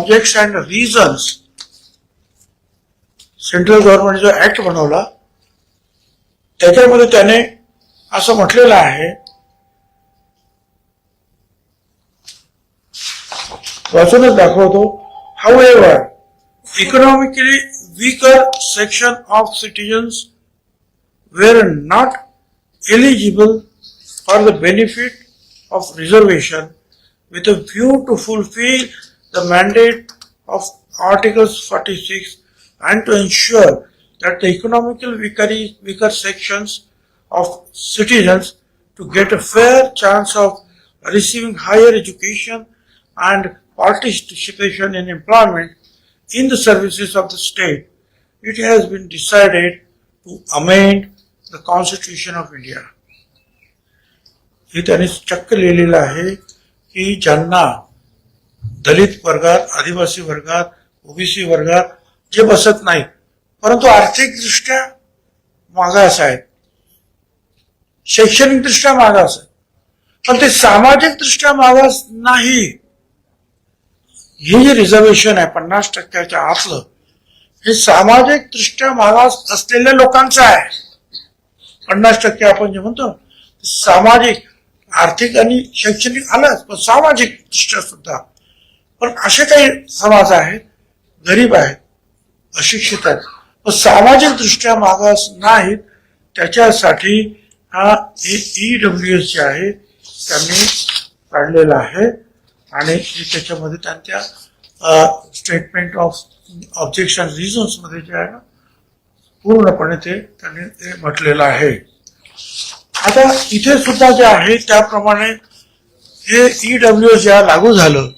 Objects and reasons central government जो act बनवला त्याच्यामध्ये त्याने असं म्हटलेलं आहे वाचूनच दाखवतो however economically weaker section of citizens were not eligible for the benefit of reservation with a view to fulfill the mandate of Articles 46 and to ensure that the economical weaker, weaker sections of citizens to get a fair chance of receiving higher education and participation in employment in the services of the state, it has been decided to amend the Constitution of India. हे त्यांनी चक्क लिहिलेलं आहे की ज्यांना दलित वर्गात आदिवासी वर्गात ओबीसी वर्गात जे बसत नाहीत परंतु आर्थिकदृष्ट्या मागास आहेत शैक्षणिकदृष्ट्या मागास आहेत पण ते सामाजिकदृष्ट्या मागास नाही. हे जे रिझर्वेशन आहे पन्नास टक्क्याच्या आतलं हे सामाजिक दृष्ट्या मागास असलेल्या लोकांचं आहे. पन्नास टक्के आपण जे म्हणतो सामाजिक आर्थिक आणि शैक्षणिक आलंच पण सामाजिक दृष्ट्या सुद्धा. पण असे काही समाज आहेत गरीब आहेत अशिक्षित आहेत. पण सामाजिक दृष्ट्या मागास नाहीत त्याच्यासाठी हा ई डब्ल्यू एस जे आहे त्यांनी काढलेला आहे. आणि त्याच्यामध्ये त्यांच्या स्टेटमेंट ऑफ ऑब्जेक्शन रिझन्समध्ये जे आहे ना पूर्णपणे ते त्यांनी ते म्हटलेलं आहे. आता इथे सुद्धा जे आहे त्याप्रमाणे हे ई डब्ल्यू ज्या लागू झालं.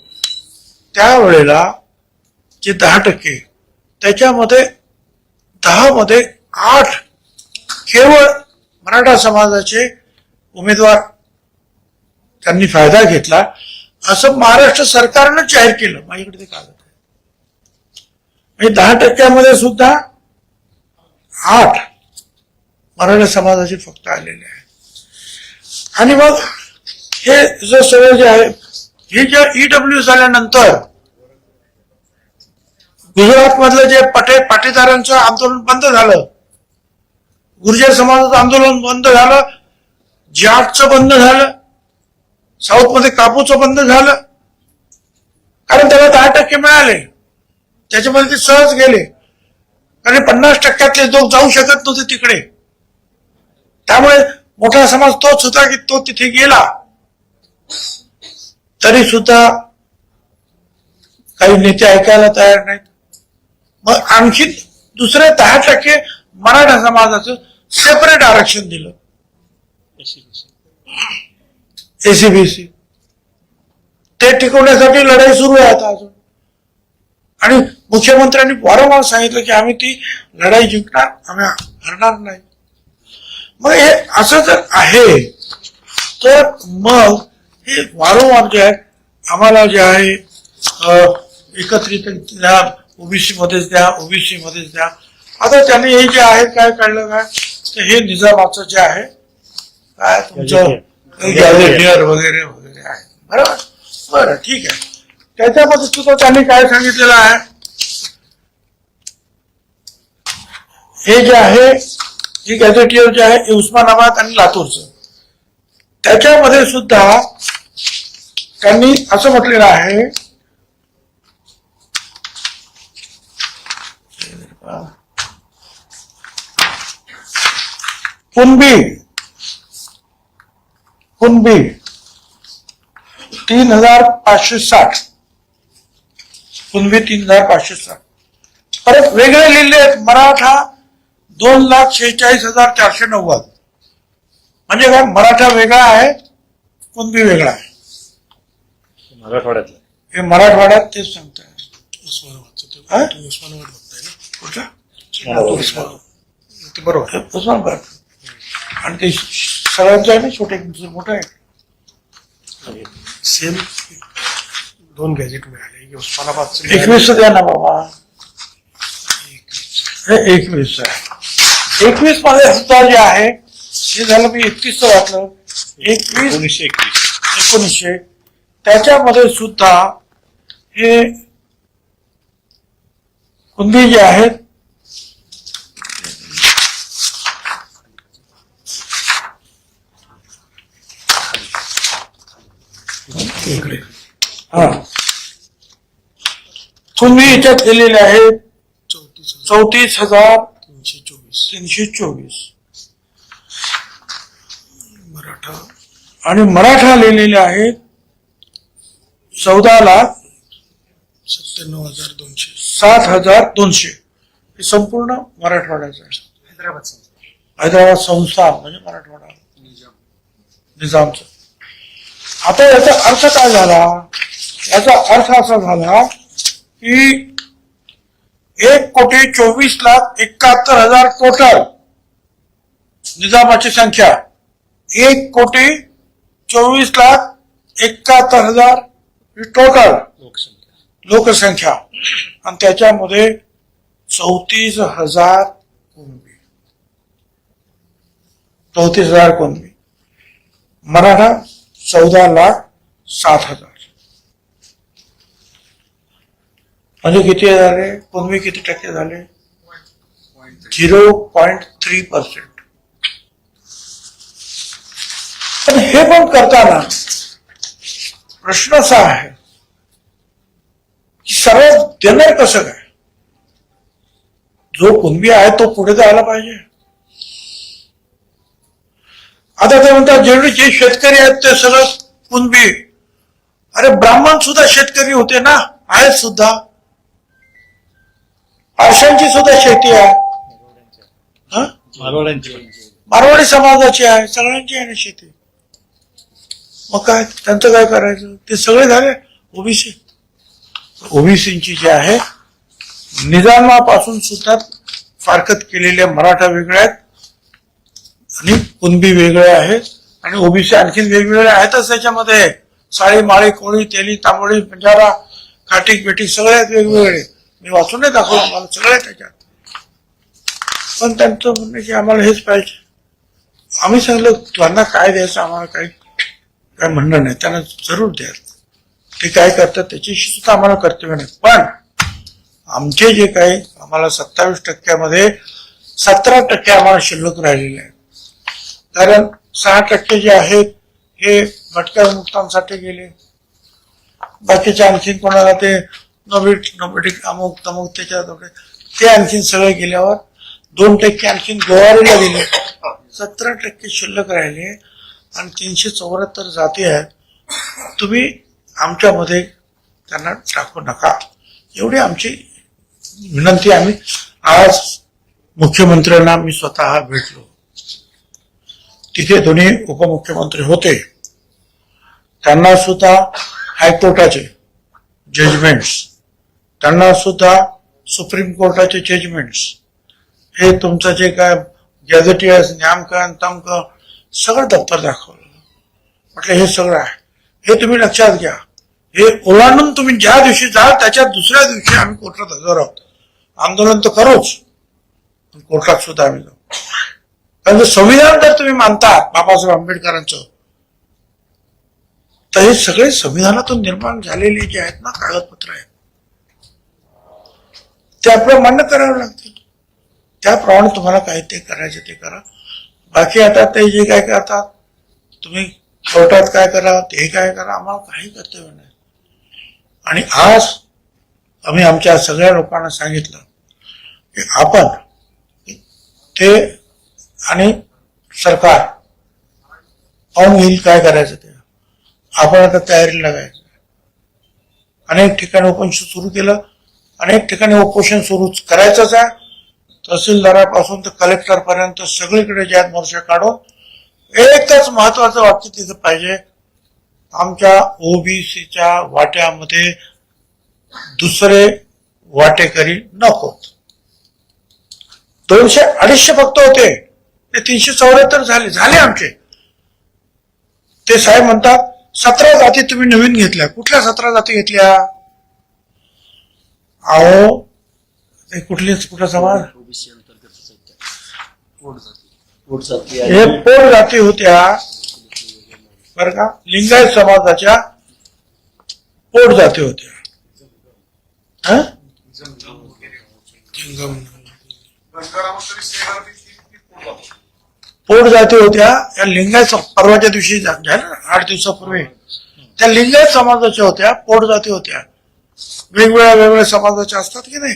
त्यावेळेला जे दहा टक्के त्याच्यामध्ये दहा मध्ये आठ केवळ मराठा समाजाचे उमेदवार त्यांनी फायदा घेतला असं महाराष्ट्र सरकारनं जाहीर केलं. माझ्याकडे ते कागद आहे. म्हणजे दहा टक्क्यामध्ये सुद्धा आठ मराठा समाजाचे फक्त आलेले आहे आणि मग हे जर सगळं जे आहे हे जे ईडब्ल्यू झाल्यानंतर गुजरात मधलं जे पटे पाटीदारांचं आंदोलन बंद झालं गुर्जर समाजाचं आंदोलन बंद झालं जाटचं बंद झालं साऊथमध्ये कापूचं बंद झालं. कारण त्याला दहा टक्के मिळाले. त्याच्यामध्ये ते सहज गेले. कारण पन्नास टक्क्यातले लोक जाऊ शकत नव्हते तिकडे. त्यामुळे मोठा समाज तोच होता की तो तिथे गेला. तरी सुद्धा काही नेते ऐकायला तयार नाहीत. मग आणखी दुसरे दहा टक्के मराठा समाजाचं सेपरेट आरक्षण दिलं. एसीबीसी ते टिकवण्यासाठी लढाई सुरू आहे आता अजून. आणि मुख्यमंत्र्यांनी वारंवार सांगितलं की आम्ही ती लढाई जिंकणार आम्ही हरणार नाही. मग हे असं जर आहे तर मग हे वारंवार जे आहे आम्हाला जे आहे एकत्रित ओबीसी मध्येच द्या ओबीसी मध्येच द्या. आता त्यांनी हे जे आहे काय काढलं काय तर हे निजामाचं जे आहे काय तुमचं वगैरे वगैरे आहे. बरोबर बरं ठीक आहे. त्याच्यामध्ये सुद्धा त्यांनी काय सांगितलेलं आहे? हे जे आहे हे गॅझेटियर जे आहे उस्मानाबाद आणि लातूरचं. त्याच्यामध्ये सुद्धा त्यांनी असं म्हटलेलं आहे कुणबी कुणबी तीन हजार पाचशे साठ। कुणबी तीन हजार पाचशे साठ। परत वेगळे लिहिले आहेत मराठा दोन लाख शेहेचाळीस हजार चारशे नव्वद. म्हणजे काय मराठा वेगळा आहे कुणबी वेगळा आहे. मराठवाड्यातलं. हे मराठवाड्यात तेच सांगताय. हा? उस्मानाबाद बघताय ना? कुठं उस्मानाबाद ते बरोबर. उस्मानाबाद आणि ते सगळ्यांचं आहे ना छोटे मोठं आहे. सेम दोन गॅजेट मिळाले. एक उस्मानाबादचं एकवीस द्या ना बाबा. हे एकवीस आहे. एकवीसमध्ये सुद्धा जे आहे हे झालं मी एकतीस वाटलं. एकवीस एकोणीसशे एकवीस. एकोणीसशे. त्याच्यामध्ये सुद्धा हे कुणबी जे आहेत? हा. कुणबी याच्यात दिलेले आहेत चौतीस हजार तीनशे चोवीस तीनशे चोवीस. मराठा. आणि मराठा लिहिलेले आहेत चौदा लाख सत्त्याण्णव हजार दोनशे. सात हजार दोनशे. हे संपूर्ण मराठवाड्याचं आहे. हैदराबाद हैदराबाद संस्थान म्हणजे मराठवाडा. निजामचं. आता याचा अर्थ काय झाला? याचा अर्थ असा झाला की एक कोटी चोवीस लाख एकाहत्तर हजार टोटल निजामाची संख्या. एक कोटी चोवीस लाख एकाहत्तर हजार ही टोटल लोकसंख्या. आणि त्याच्यामध्ये चौतीस हजार कुणबी. चौतीस हजार कुणबी. मराठा चौदा लाख सात हजार. म्हणजे किती झाले? कुणबी किती टक्के झाले? Zero point three percent. पण हे पण करताना प्रश्न असा आहे की सर्व देणार कसं काय? जो कुणबी आहे तो पुढे जायला पाहिजे. आता ते म्हणतात जेवढे जे शेतकरी आहेत ते सगळं कुणबी. अरे ब्राह्मण सुद्धा शेतकरी होते ना? आहेत सुद्धा. पारशांची सुद्धा शेती आहे. हं? मारवाडी समाजाची आहे सगळ्यांची आहे ना शेती. मग काय त्यांचं काय करायचं? ते सगळे झाले ओबीसी. ओबीसींची जी आहे निजामापासून सुद्धा फारकत केलेल्या मराठा वेगळ्या आहेत आणि कुणबी वेगळे आहेत आणि ओबीसी आणखीन वेगवेगळे आहेतच त्याच्यामध्ये. साळी माळी कोळी तेली तांबडी पंजारा काटिक बेटी सगळे आहेत वेगवेगळे. मी वाचून नाही दाखवलं मला सगळे त्याच्यात. पण त्यांचं म्हणणं की आम्हाला हेच पाहिजे. आम्ही सांगलो त्यांना काय द्यायचं? आम्हाला काही काय म्हणणं नाही. त्यांना जरूर द्यायचं. ते काय करतात त्याच्याशी सुद्धा आम्हाला कर्तव्य नाही. पण आमचे जे काही आम्हाला सत्तावीस टक्क्यामध्ये सतरा टक्के आम्हाला शिल्लक राहिलेले आहे कारण सहा टक्के जे आहेत हे भटक्या मुक्तांसाठी गेले. बाकीचे आणखीन कोणाला ते नोबिट नोबिटिक अमुक तमुक त्याच्या ते आणखीन सगळे गेल्यावर दोन टक्के आणखीन गोवारीला गेले. सतरा टक्के शिल्लक राहिले आणि तीनशे चौऱ्याहत्तर जाती आहेत. तुम्ही आमच्यामध्ये त्यांना टाकू नका. एवढी आमची विनंती आम्ही आज मुख्यमंत्र्यांना मी स्वतः भेटलो. तिथे दोन्ही उपमुख्यमंत्री होते. त्यांना सुद्धा हायकोर्टाचे जजमेंट्स त्यांना सुद्धा सुप्रीम कोर्टाचे जजमेंट्स हे तुमचं जे काय गॅझेटियर्स न्यामकन तमक सगळं दप्तर दाखवलं. म्हटलं हे सगळं आहे. हे तुम्ही लक्षात घ्या. हे ओलांडून तुम्ही ज्या दिवशी जाल त्याच्या दुसऱ्या दिवशी आम्ही कोर्टात हजर आहोत. आंदोलन तर करूच पण कोर्टात सुद्धा आम्ही जाऊ. कारण जर संविधान जर तुम्ही मानता बाबासाहेब आंबेडकरांचं तर हे सगळे संविधानातून निर्माण झालेले जे आहेत ना कागदपत्र आहेत. ते आपल्याला मान्य करावे लागतील. त्याप्रमाणे तुम्हाला काय ते करायचे ते करा. बाकी आता ते जे काय करतात तुम्ही कोर्टात काय करा ते काय करा आम्हाला काही कर्तव्य नाही. आणि आज आम्ही आमच्या सगळ्या लोकांना सांगितलं की आपण ते आणि सरकार पाहून घेईल काय करायचं ते. आपण आता तयारीला लागायचं. अनेक ठिकाणी उपोषण सुरू केलं. अनेक ठिकाणी उपोषण सुरू करायचंच आहे. तहसीलदारापासून तर कलेक्टरपर्यंत सगळीकडे जे मोर्चा काढून एकच महत्वाचं वाक्य तिथं पाहिजे. आमच्या ओबीसीच्या वाट्यामध्ये दुसरे वाटेकरी नकोत दोनशे अडीचशे फक्त होते. ते तीनशे चौऱ्याहत्तर झाले झाले आमचे. ते साहेब म्हणतात सतरा जाती तुम्ही नवीन घेतल्या. कुठल्या सतरा जाती घेतल्या? अहो ते कुठले कुठला समाज? ओबीसी जाती. हे पोट जाती होत्या. बर का? लिंगायत समाजाच्या पोट जाती होत्या. हं? पोट जाती होत्या. या लिंगायत परवाच्या दिवशी आठ दिवसापूर्वी. त्या लिंगायत समाजाच्या होत्या पोट जाती होत्या. वेगवेगळ्या वेगवेगळ्या समाजाच्या असतात की नाही?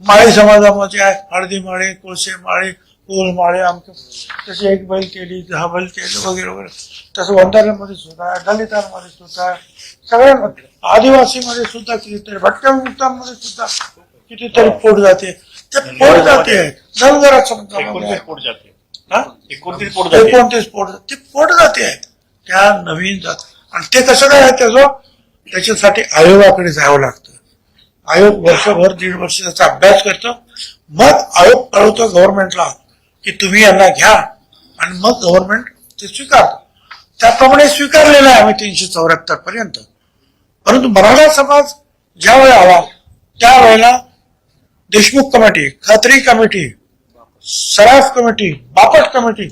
माळी समाजामध्ये आहे हळदी माळे कोळसे माळे माळे आमचं? तसे एक बैल केली दहा बैल केली वगैरे वगैरे. तसं वंधाऱ्यामध्ये सुद्धा दलितांमध्ये सुद्धा सगळ्यांमध्ये. आदिवासीमध्ये सुद्धा कितीतरी भटक्यामुक्तांमध्ये सुद्धा कितीतरी पोट जाते. ते पोट जाते. धनगरात आहे. पोट जाते. हा? एकोणतीस पोट जाते. एकोणतीस पोट ते पोट जाते. त्या नवीन जात आणि ते कसं काय आहे त्याचं? त्याच्यासाठी आयोगाकडे जावं लागतं. आयोग वर्षभर दीड वर्ष त्याचा अभ्यास करतो. मग आयोग कळवतो गव्हर्नमेंटला की तुम्ही यांना घ्या आणि मग गव्हर्नमेंट ते स्वीकारतो. त्याप्रमाणे स्वीकारलेलं आहे आम्ही तीनशे चौऱ्याहत्तर पर्यंत. परंतु मराठा समाज ज्यावेळी आला त्यावेळेला Deshmukh committee Khatri committee Saraf committee Bapat committee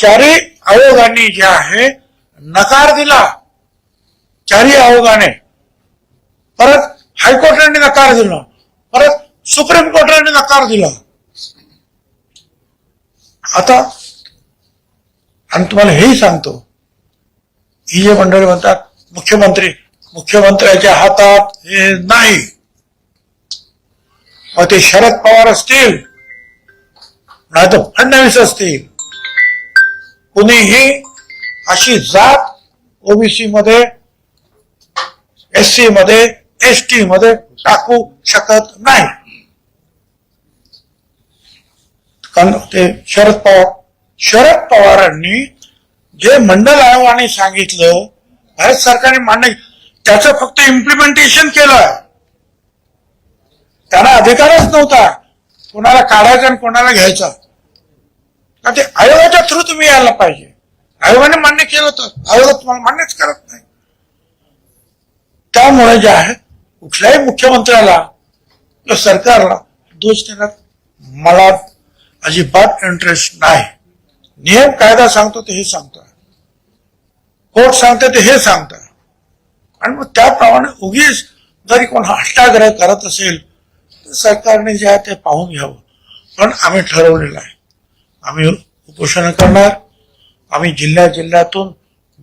चारी आयोगांनी जे आहे नकार दिला. चारही आयोगाने. परत हायकोर्टाने नकार दिला. परत सुप्रीम कोर्टाने नकार दिला. आता आणि तुम्हाला हेही सांगतो ही जे मंडळी म्हणतात मुख्यमंत्री मुख्यमंत्र्याच्या हातात हे नाही. मग ते शरद पवार असतील नाही तर फडणवीस असतील. कुणीही अशी जात ओबीसी मध्ये एस सी मध्ये एस टी मध्ये टाकू शकत नाही कारण ते शरद पवार शरद पवारांनी जे मंडल आयोगाने सांगितलं भारत सरकारने मान्य त्याचं फक्त इम्प्लिमेंटेशन केलं त्यांना अधिकारच नव्हता. कोणाला काढायचा आणि कोणाला घ्यायचा. का ते आयोगाच्या थ्रू तुम्ही यायला पाहिजे. आयोगाने मान्य केलं तर आयोग तुम्हाला मान्यच करत नाही. त्यामुळे जे आहे कुठल्याही मुख्यमंत्र्याला किंवा सरकारला दोष देण्यात मला अजिबात इंटरेस्ट नाही. नियम कायदा सांगतो ते हे सांगतोय. कोर्ट सांगते ते हे सांगतोय. आणि मग त्याप्रमाणे उगीच जरी कोण हट्टाग्रह करत असेल तर सरकारने जे आहे ते पाहून घ्यावं. पण आम्ही ठरवलेलं आहे आम्ही उपोषण करणार. आम्ही जिल्ह्या जिल्ह्यातून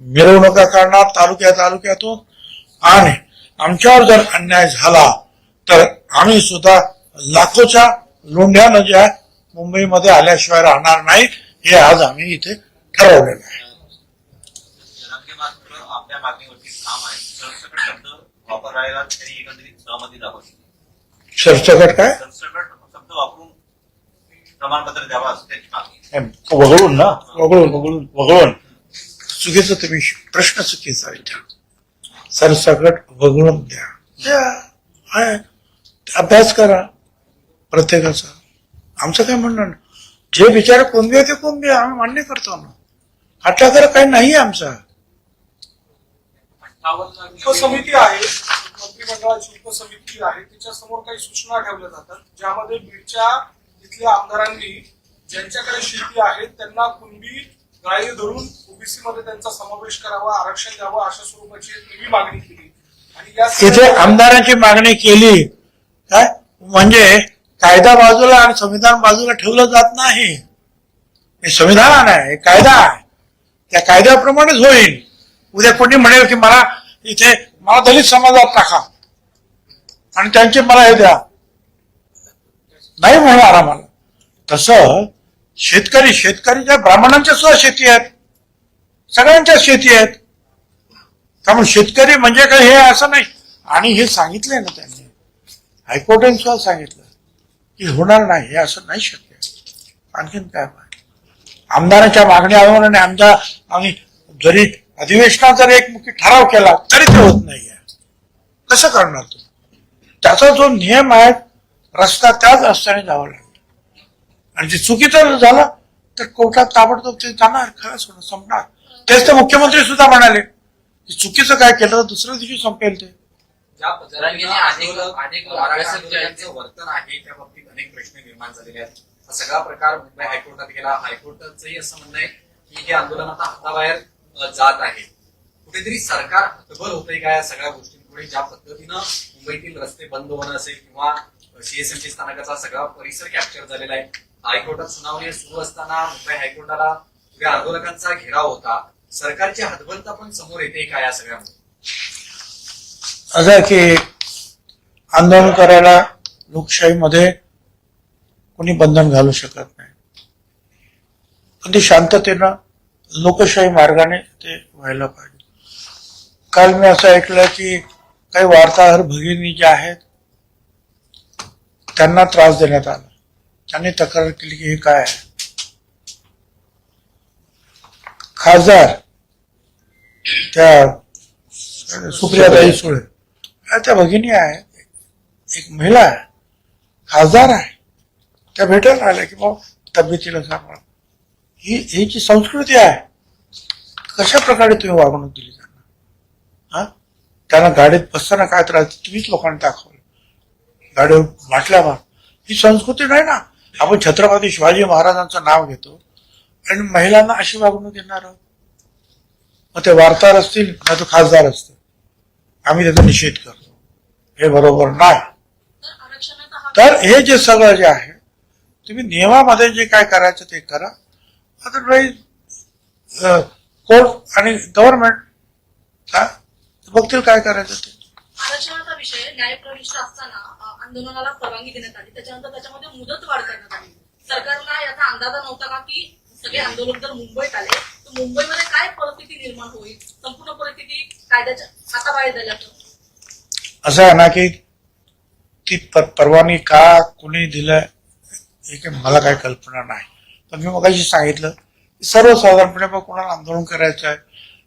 मिरवणुका करणार तालुक्या तालुक्यातून. आणि आमच्यावर जर अन्याय झाला तर आम्ही सुद्धा लाखोच्या लोंढ्यानं जे आहे मुंबईमध्ये आल्याशिवाय राहणार नाही हे आज आम्ही इथे ठरवलेलं आहे. सरसकट काय. वगळून ना? वगळून वगळून. वगळून. चुकीचं तुम्ही प्रश्न चुकीचा विचार. सरसकट वगळून द्या. अभ्यास करा. प्रत्येकाचा. आमचं काय म्हणणं. जे विचार कोणबी आहे ते कोणबी आहे. आम्ही मान्य करतो ना. हट्टाकर काही नाही आमचा. उपसमिती आहे. मंत्रिमंडळाची उपसमिती आहे. तिच्या समोर काही सूचना ठेवल्या जातात. ज्यामध्ये बीडच्या इथल्या आमदारांनी ज्यांच्याकडे शेती आहे त्यांना कुणबी गाळी धरून ओबीसी मध्ये त्यांचा समावेश करावा आरक्षण द्यावं अशा स्वरूपाची एक वेगळी मागणी केली. आणि या इथे आमदारांची मागणी केली. काय? म्हणजे कायदा बाजूला आणि संविधान बाजूला ठेवलं जात नाही. हे संविधान आहे हे कायदा आहे. त्या कायद्याप्रमाणेच होईल. उद्या कोणी म्हणेल की मला इथे मला दलित समाजात टाका. आणि त्यांचे मला हे द्या. नाही म्हणणार आम्हाला. तसं शेतकरी शेतकरीच्या ब्राह्मणांच्या सुद्धा शेती आहेत. सगळ्यांच्या शेती आहेत. त्यामुळे शेतकरी म्हणजे काय हे असं नाही. आणि हे सांगितलंय ना त्यांनी. हायकोर्टाने सुद्धा सांगितलं की होणार नाही हे असं नाही शक्य. आणखीन काय पाहिजे आमदारांच्या मागण्यावर आणि आमच्या आम्ही जरी अधिवेशनात जर एकमुखी ठराव केला तरी ते होत नाही कसं करणार तुम्ही? त्याचा जो नियम आहे रस्ता त्याच रस्त्याने जावा लागेल. आणि ते चुकीचं झालं तर कोर्टात ताबडतोब ते जाणार खरंच होणार संपणार. तेच तर मुख्यमंत्री सुद्धा म्हणाले की चुकीचं काय केलं तर दुसऱ्या दिवशी संपेल ते. ज्या पद्धतीने वर्तन आहे त्या बाबतीत अनेक प्रश्न निर्माण झालेले आहेत. हा सगळा प्रकार मुंबई हायकोर्टात गेला. हायकोर्टाचंही असं म्हणणं आहे की हे आंदोलन आता हाताबाहेर जात आहे. कुठेतरी सरकार हतबल होतंय का या सगळ्या बावनकुळे ज्या पद्धतीनं मुंबईतील रस्ते बंद होणं असेल किंवा सीएसएमटी स्थानकाचा सगळा परिसर कॅप्चर झालेला आहे. हायकोर्टात सुनावणी सुरू असताना मुंबई हायकोर्टाला या आंदोलकांचा घेराव होता. सरकारची हतबलता पण समोर येते का या सगळ्यामध्ये असं की आंदोलन करायला लोकशाहीमध्ये कोणी बंधन घालू शकत नाही. पण ते शांततेनं लोकशाही मार्गाने ते व्हायला पाहिजे. काल मी असं ऐकलं की काही वार्ताहर भगिनी ज्या आहेत त्यांना त्रास देण्यात आला. त्यांनी तक्रार केली की हे काय आहे? खासदार त्या सुप्रियाताई सुळे त्या भगिनी आहेत एक महिला आहे. खासदार आहे. त्या भेटायला आल्या की बाबा तब्येतीला सांभाळ ही ही जी संस्कृती आहे कशा प्रकारे तुम्ही वागणूक दिली त्यांना हा? त्यांना गाडीत बसताना काय त्रास तुम्हीच लोकांना दाखवलं. गाडीवर म्हटल्यावर ही संस्कृती नाही ना? आपण छत्रपती शिवाजी महाराजांचं नाव घेतो आणि महिलांना अशी वागणूक देणार आहोत. मग ते वार्ताहर असतील नाही तो खासदार असतील आम्ही त्याचा निषेध करतो. हे बरोबर नाही. तर हा तर हे जे सगळं जे आहे तुम्ही नियमामध्ये जे काय करायचं ते करा. अदरवाईज कोर्ट आणि गव्हर्नमेंट बघतील काय करायचं ते. आरक्षणाचा विषय न्यायप्रविष्ट असताना अ, आंदोलनाला परवानगी देण्यात आली. त्याच्यानंतर त्याच्यामध्ये मुदत वाढ करण्यात आली. सरकारला याचा अंदाजा नव्हता का की सगळे आंदोलक जर मुंबईत आले तर मुंबईमध्ये काय परिस्थिती निर्माण होईल? संपूर्ण परिस्थिती कायद्याच्या हाताबाहेर झाल्याचं असं आहे ना की ती पर- परवानगी का कुणी दिलं हे काही मला काही कल्पना नाही. पण मी मगाशी सांगितलं की सर्वसाधारणपणे मग कोणाला आंदोलन करायचं आहे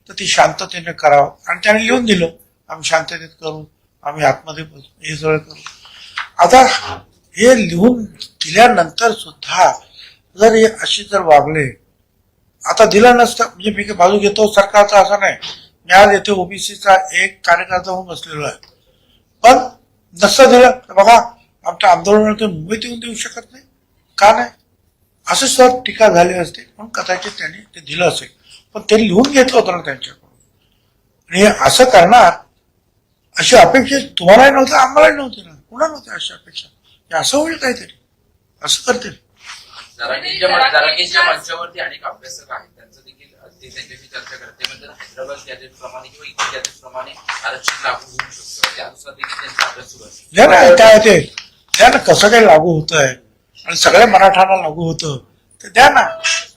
तर ती शांततेने करावं. आणि त्याने लिहून दिलं आम्ही शांततेत करू आम्ही आतमध्ये बसू हे सगळं करू. आता हे लिहून दिल्यानंतर सुद्धा जर हे अशी जर वागले आता दिलं नसतं म्हणजे मी बाजू घेतो सरकारचा असं नाही. मी आज येथे ओबीसीचा एक कार्यकर्ता होऊन बसलेलो आहे. पण नसतं दिलं तर बघा आमच्या आंदोलनाला मुंबईत येऊन देऊ शकत नाही. का नाही? असं सुद्धा टीका झाली असते. पण कदाचित त्यांनी ते दिलं असेल. पण ते लिहून घेतलं होतं ना त्यांच्याकडून. आणि हे असं करणार अशी अपेक्षा तुम्हालाही नव्हतं आम्हालाही नव्हती ना. कुणा नव्हत्या अशी अपेक्षा? हे असं होईल काहीतरी. असं करतील. अनेक अभ्यासक आहेत. त्यांचं देखील ते त्यांच्याशी चर्चा करते म्हणजे हैदराबाद गॅजेट प्रमाणे किंवा इतर गॅजेट प्रमाणे आरक्षण लागू होऊ शकतं. म्हणजे त्यानुसार देखील त्यांचा अभ्यास सुरू आहे. द्या ना काय ते? द्या ना कसं काही लागू होत आहे आणि सगळ्या मराठाला लागू होतं. ते द्या ना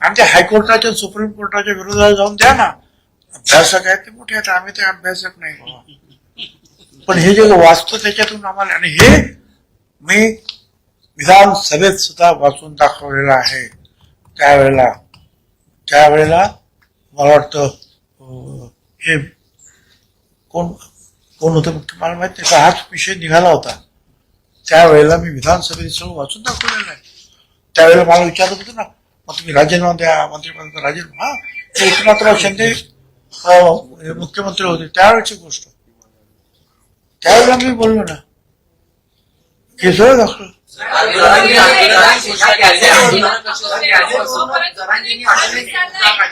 आणि ते हायकोर्टाच्या सुप्रीम कोर्टाच्या विरोधात जाऊन द्या ना. अभ्यासक आहेत ते मोठे आहेत आम्ही ते अभ्यासक नाही. पण हे जे वाचतो त्याच्यातून आम्हाला आणि हे मी विधानसभेत सुद्धा वाचून दाखवलेलं आहे. त्यावेळेला त्यावेळेला मला वाटतं हे कोण कोण होतं मुख्य मला माहीत का हाच विषय निघाला होता. त्यावेळेला मी विधानसभेत सगळं वाचून दाखवलेलं आहे त्यावेळेला मला विचारत होतं ना मग तुम्ही राजीनामा द्या मंत्रिपदाचा राजीनामा हा? एकनाथराव शिंदे मुख्यमंत्री होते त्यावेळेची गोष्ट. त्यावेळेला मी बोललो ना हे सगळं दाखवलं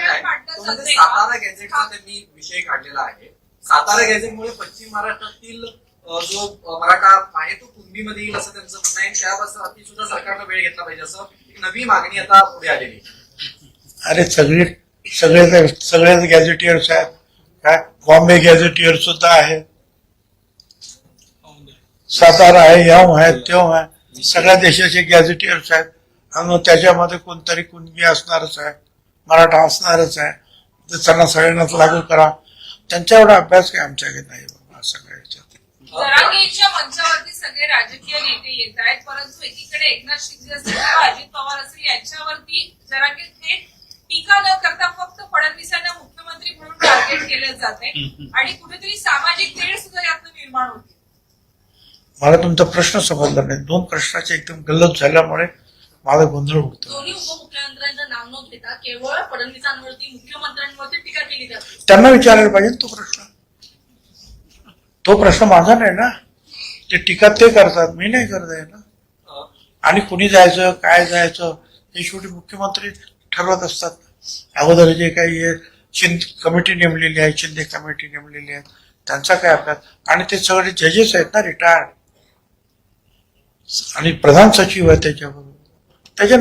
सातारा गॅझेटचा त्यांनी विषय काढलेला आहे सातारा गॅझेटमुळे पश्चिम महाराष्ट्रातील जो मराठा आहे तो कुंभीमध्ये येईल असं त्यांचं म्हणणं आहे त्यापासून सुद्धा सरकारनं वेळ घेतला पाहिजे असं नवी मागणी आता पुढे आलेली अरे सगळे सगळे सगळेच गॅझेटियर्स आहेत. काय? बॉम्बे गॅझेटियर सुद्धा आहे सातारा आहे याव आहे तेव आहे. सगळ्या देशाचे गॅझेटियर्स आहेत. आणि त्याच्यामध्ये कोणतरी कुणबी असणारच आहे. मराठा असणारच आहे. तर त्यांना सगळ्यांनाच लागू करा. त्यांच्या एवढा अभ्यास काही आमच्याकडे नाही बाबा सगळ्या जरांगेच्या मंचावरती सगळे राजकीय नेते येत आहेत परंतु एकीकडे एकनाथ शिंदे असतील किंवा अजित पवार असतील यांच्यावरती जरांगे थेट टीका न करता फक्त फडणवीसांना मुख्यमंत्री म्हणून टार्गेट केलं जाते आणि कुठेतरी सामाजिक तेढ सुद्धा यातनं निर्माण होते. मला तुमचा प्रश्न समजला नाही. दोन प्रश्नाचे एकदम गल्लत झाल्यामुळे माझा गोंधळ उडतो. दोन्ही उपमुख्यमंत्र्यांचं नाव न घेता केवळ फडणवीसांवरती मुख्यमंत्र्यांवरती टीका केली जाते. त्यांना विचारायला पाहिजे तो प्रश्न. तो प्रश्न माझा नाही ना. ते टीका ते करतात. मी नाही करत आहे ना. आणि कुणी जायचं काय जायचं हे शेवटी मुख्यमंत्री ठरवत असतात. अगोदर जे काही शिंदे कमिटी नेमलेली आहे शिंदे कमिटी नेमलेली आहे त्यांचा काय अभ्यास? आणि ते सगळे जजेस आहेत ना रिटायर्ड. आणि प्रधान सचिव आहे त्याच्याबरोबर. त्याच्या